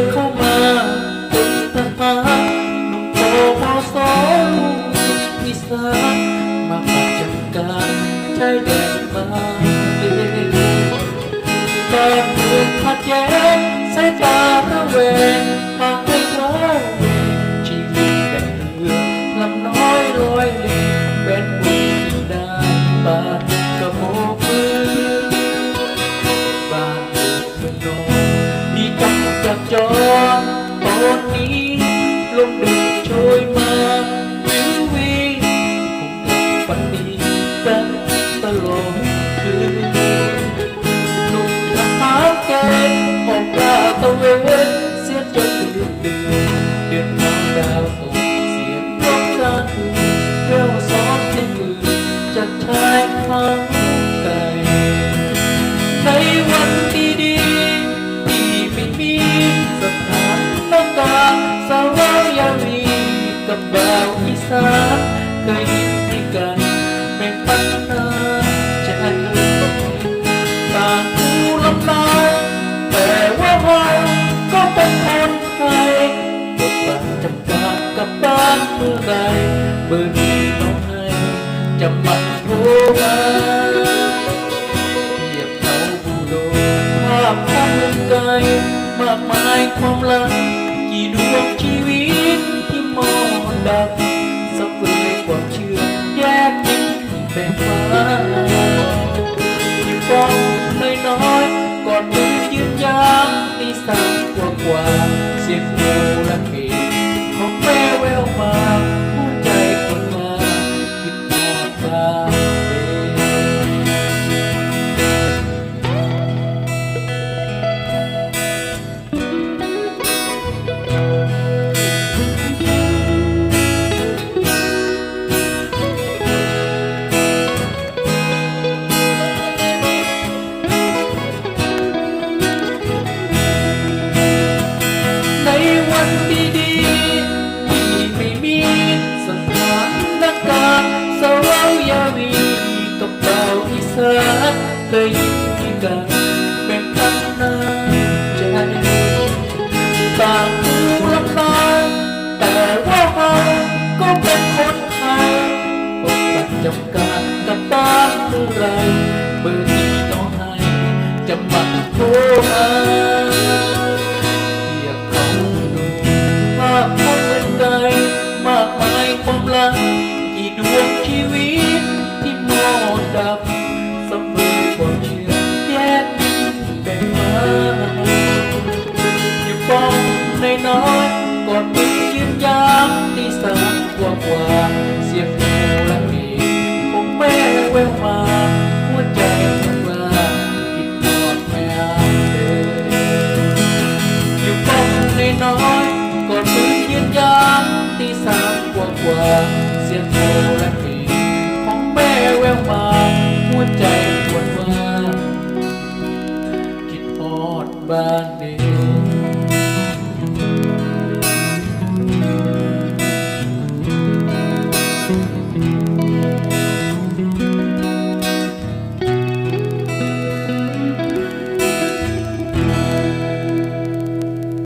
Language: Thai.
นเข้ามาเป็นตหารหนุ่มโตพอสองลูกอีสานมาปักจัดการใจแดนมาเลยการเมืองขัดแย้งสายตา ลาวอีสาเคยยิ้มให้กันแบ่งปันน้ำใจต่างคู่ลำลายแต่ว่าเราก็เป็นคนไทยบทบาทจำกัดกับบ้านเมื่อไรเบอร์นี้ต้องให้จะมาโทรมาเหยียบเขาบูโดภาพของลมไกลมากมายความลังกี่ดวงชีวิต น้อยก่อนมือยืนยามตีสามกว่ากว่าเสียงโมและเพลงของแม่แววมา วันดีๆที่ไม่มีสถานการณ์สวายาวีกับเบาอีสานเคยยิ้มให้กันแบ่งปันน้ำใจต่างหูลำลายแต่ว่าเราก็เป็นคนไทยปกปักจำการกับบ้านเมื่อไรเบอ ชีวิตที่โมดำสมบูรณ์บนเชือแยกดเป็นมาอยู่ป้องในน้อยกอดมือยืนยามที่สามกว่ากว่าเสียงแนวและ my